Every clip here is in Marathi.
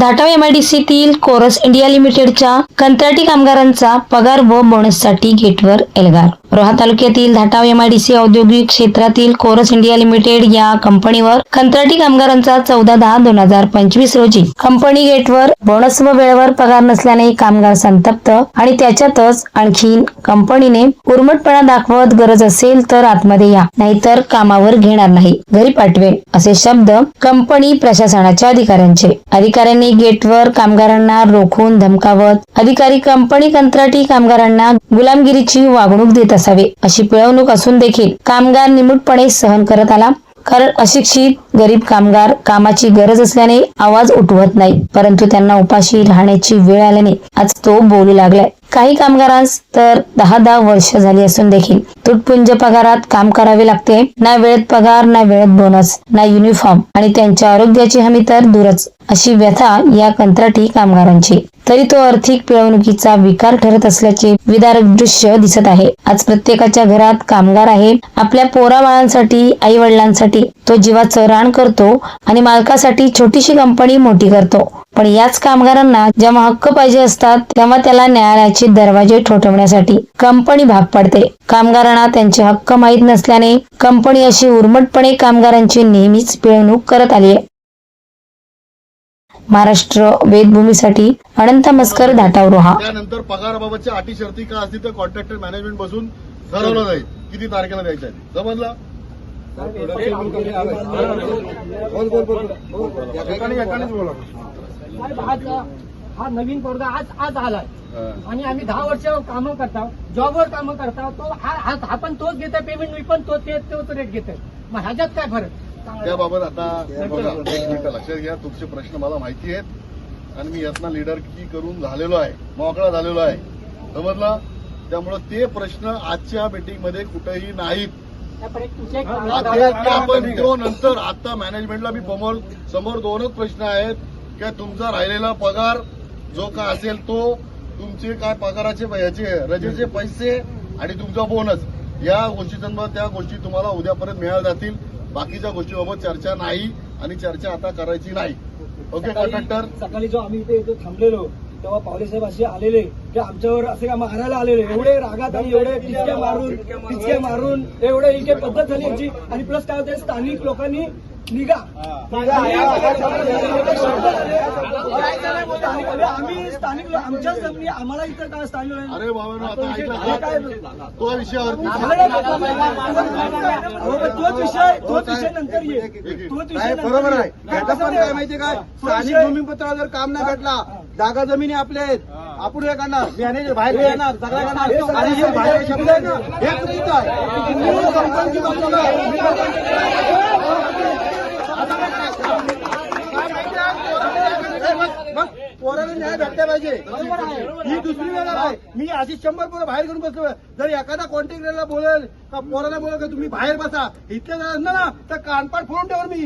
धाटाव एमआयडीसीतील कोरस इंडिया लिमिटेडच्या कंत्राटी कामगारांचा पगार व बोनससाठी गेटवर एल्गार. रोहा तालुक्यातील धाटाव एमआयडीसी औद्योगिक क्षेत्रातील कोरस इंडिया लिमिटेड या कंपनीवर कंत्राटी कामगारांचा चौदा दहा दोन हजार पंचवीस रोजी कंपनी गेटवर बोनस व वेळेवर पगार नसल्याने कामगार संतप्त आणि त्याच्यातच आणखीन कंपनीने उर्मटपणा दाखवत गरज असेल तर आतमध्ये या नाहीतर कामावर घेणार नाही. घरी पाठवेल असे शब्द कंपनी प्रशासनाच्या अधिकाऱ्यांचे. अधिकाऱ्यांनी गेटवर कामगारांना रोखून धमकावत. अधिकारी कंपनी कंत्राटी कामगारांना गुलामगिरीची वागणूक देत असावे. अशी पिळवणूक असून देखील कामगार निमूटपणे सहन करत आला. कारण अशिक्षित गरीब कामगार कामाची गरज असल्याने आवाज उठवत नाही. परंतु त्यांना उपाशी राहण्याची वेळ आल्याने आज तो बोलू लागलाय. काही कामगारांस तर दहा दहा वर्ष झाली असून देखील तुटपुंज पगारात काम करावे लागते. ना वेळेत पगार ना वेळेत बोनस ना युनिफॉर्म आणि त्यांच्या आरोग्याची हमी तर दूरच अशी व्यथा या कंत्राटी कामगारांची. तरी तो आर्थिक पिळवणुकीचा विकार ठरत असल्याचे विदारक दृश्य दिसत आहे. आज प्रत्येकाच्या घरात कामगार आहे. आपल्या पोराबाळांसाठी आई वडिलांसाठी तो जीवाचं रान करतो आणि मालकासाठी छोटीशी कंपनी मोठी करतो. पण याच कामगारांना जेव्हा हक्क पाहिजे असतात तेव्हा त्याला न्यायालयाची दरवाजे ठोठवण्यासाठी कंपनी भाग पडते. कामगारांना त्यांचे हक्क माहीत नसल्याने कंपनी अशी उर्मटपणे कामगारांची नेहमीच पिळवणूक करत आली आहे. महाराष्ट्र वेदभूमीसाठी अनंत मस्कर धाटाव त्यानंतर पगाराबाबतच्या अटी शर्ती का असतील तर कॉन्ट्रॅक्टर मॅनेजमेंट बसून ठरवलं जाईल. किती तारखेला द्यायचं आहे? समजलं साहेब, आज हा नवीन पोरगा आज आज आलाय. आणि आम्ही दहा वर्ष कामं करता जॉबवर कामं करता तो हा हा- हा पण तोच घेतोय पेमेंट मी पण तो ते- तोच रेट घेतोय. मग ह्याच्यात काय फरक? त्याबाबत आता बघा एक मिनिट लक्षात घ्या तुमचे प्रश्न मला माहिती आहेत. आणि मी यातनं लीडर की करून झालेलो आहे मोकळा झालेलो आहे. समजलं? त्यामुळं ते प्रश्न आजच्या मीटिंगमध्ये कुठेही नाहीत. आपण तो नंतर आता मॅनेजमेंटला मी समोर समोर दोनच प्रश्न आहेत. की तुमचा राहिलेला पगार जो काय असेल तो तुमचे काय पगाराचे याचे रजेचे पैसे आणि तुमचा बोनस या गोष्टी संदर्भात त्या गोष्टी तुम्हाला उद्यापर्यंत मिळाल्या जातील. बाकीच्या गोष्टीबाबत चर्चा नाही आणि चर्चा आता करायची नाही. ओके कॉन्ट्रॅक्टर सकाळी जो आम्ही इथे इथे थांबलेलो तेव्हा पावले साहेब असे आलेले की आमच्यावर असे का मारायला आलेले एवढे रागात आणि एवढे पिचक्या मारून पिचक्या मारून एवढे काही पद्धत झाली यांची आणि प्लस काय होते स्थानिक लोकांनी निघा. स्थानिक- आम्ही स्थानिक लोक- आमच्याच जमिनी आम्हाला इथं काय स्थानिक लोक- अरे बाबा आता आता ऐका. काय तो विषयावरती अहो, पण तोच विषय तोच विषय नंतर ये. तोच विषय साहेब नंतर बरोबर ये. आहे पण काय माहितीये काय स्थानिक भूमिपत्रावर जर काम नाही भेटला जागा जमिनी आपल्या आहेत. आपण हे करणार. मॅनेजर बाहेर येणार सगळं करणार. आणि हे बाहेर शब्द आहे ना हे. चुकीचं आहे पोराला न्याय भेटला पाहिजे. ही दुसरी वेळ आहे. मी अशी शंभर पोरं बाहेर घेऊन बसलो. जर एखादा कॉन्ट्रॅक्टरला बोलेल का पोराला बोलेल का तुम्ही बाहेर बसा इथल्या जर ना तर कानपाट फोडून ठेवर मी.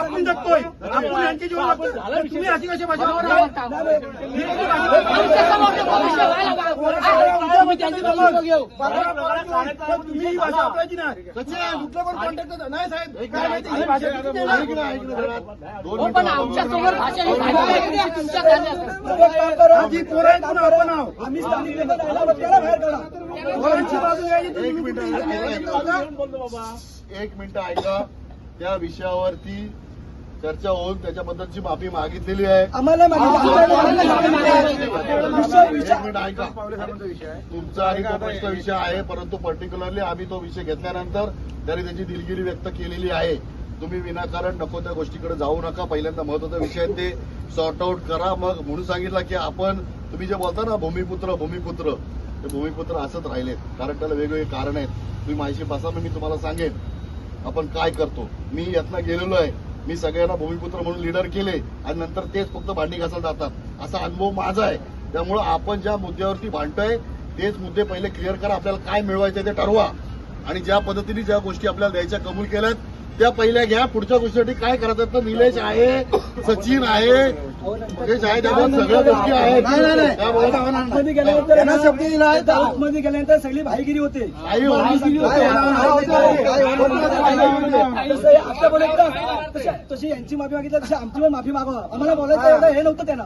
आपण जगतोय. आपण. तर तुम्ही अशी कशी भाषा. तुम्ही भाषा. वापरायची नाही सचिन कुठलं पण कॉन्ट्रॅक्टर नाही साहेब काय माहिती पण भाषा ही तुमच्या पोरं आहेत आपण आहोत. आम्ही स्थानिक त्याला बाहेर काढा. पोरांची बाजू घ्यायची तुम्ही. एक मिनिट ऐका. त्या विषयावरती चर्चा होऊन त्याच्याबद्दलची माफी मागितलेली आहे. आम्हाला माहिती विषय एक विषय मिनिट ऐका. तुमचा आणि तो प्रश्न विषय आहे परंतु पर्टिक्युलरली आम्ही तो विषय घेतल्यानंतर त्यांनी त्याची दिलगिरी व्यक्त केलेली आहे. तुम्ही विनाकारण नको त्या गोष्टीकडे जाऊ नका. पहिल्यांदा महत्त्वाचा विषय आहे ते सॉर्ट आउट करा. मग म्हणून सांगितलं की आपण तुम्ही जे बोलता ना भूमिपुत्र भूमिपुत्र ते भूमिपुत्र असंच राहिलेत. कारण त्याला वेगवेगळे कारण आहेत. तुम्ही माझ्याशी बसा मग मी तुम्हाला सांगेन. आपण काय करतो? मी यातनं गेलेलो आहे. मी सगळ्यांना भूमिपुत्र म्हणून लीडर केले आणि नंतर तेच फक्त भांडी घासायला जातात. असा अनुभव माझा आहे. त्यामुळं आपण ज्या मुद्द्यावरती भांडतोय तेच मुद्दे पहिले क्लिअर करा. आपल्याला काय मिळवायचं ते ठरवा. आणि ज्या पद्धतीने ज्या गोष्टी आपल्याला द्यायच्या कबूल केल्यात त्या पहिल्या घ्या. पुढच्या गोष्टीसाठी काय करायचं तर निलेश आहे सचिन आहे आतमध्ये गेल्यानंतर त्यांना शब्द दिला आहे, तर- आतमध्ये गेल्यानंतर सगळी भाईगिरी होते? तसं आता तशी- तशी यांची माफी मागितली तशी आमची पण माफी मागवा. आम्हाला बोलायचं एवढं हे नव्हतं त्यांना.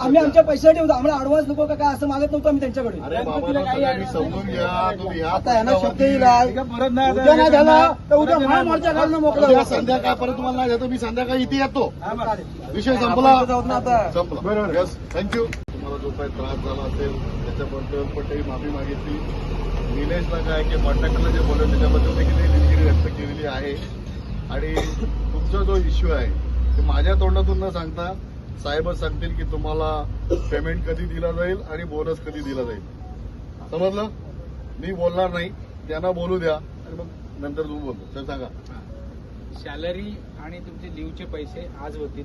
आम्ही. आमच्या पैशासाठी होतो. आम्हाला ऍडव्हान्स नको का काय असं मागत नव्हतं आम्ही त्यांच्याकडे. अरे बाबा सगळ्यांनी समजून घ्या. तुम्ही ह्या आता यांना शब्द पुस्तकावरती- दिला. आहे. उद्या नाही झाला तर उद्या महामोर्चा मोकळं उद्या. संध्याकाळपर्यंत तुम्हाला नाही देतो. मी संध्याकाळी इथे येतो. विषय संपला. संपला बरोबर यस थँक्यू तुम्हाला जो काही त्रास झाला असेल त्याच्याबद्दल पण काही माफी मागितली. निलेशला काय की कॉन्ट्रॅक्टरला जे बोलवलं त्याच्याबद्दल देखील दिलगिरी व्यक्त केलेली आहे. आणि तुमचा जो इश्यू आहे ते माझ्या तोंडातून न सांगता साहेबच सांगतील की तुम्हाला पेमेंट कधी दिला जाईल आणि बोनस कधी दिला जाईल. समजलं? मी बोलणार नाही. त्यांना बोलू द्या. आणि मग नंतर तुम्ही बोलतो. तर सांगा. सॅलरी आणि तुमचे लिव्हचे पैसे आज होतील.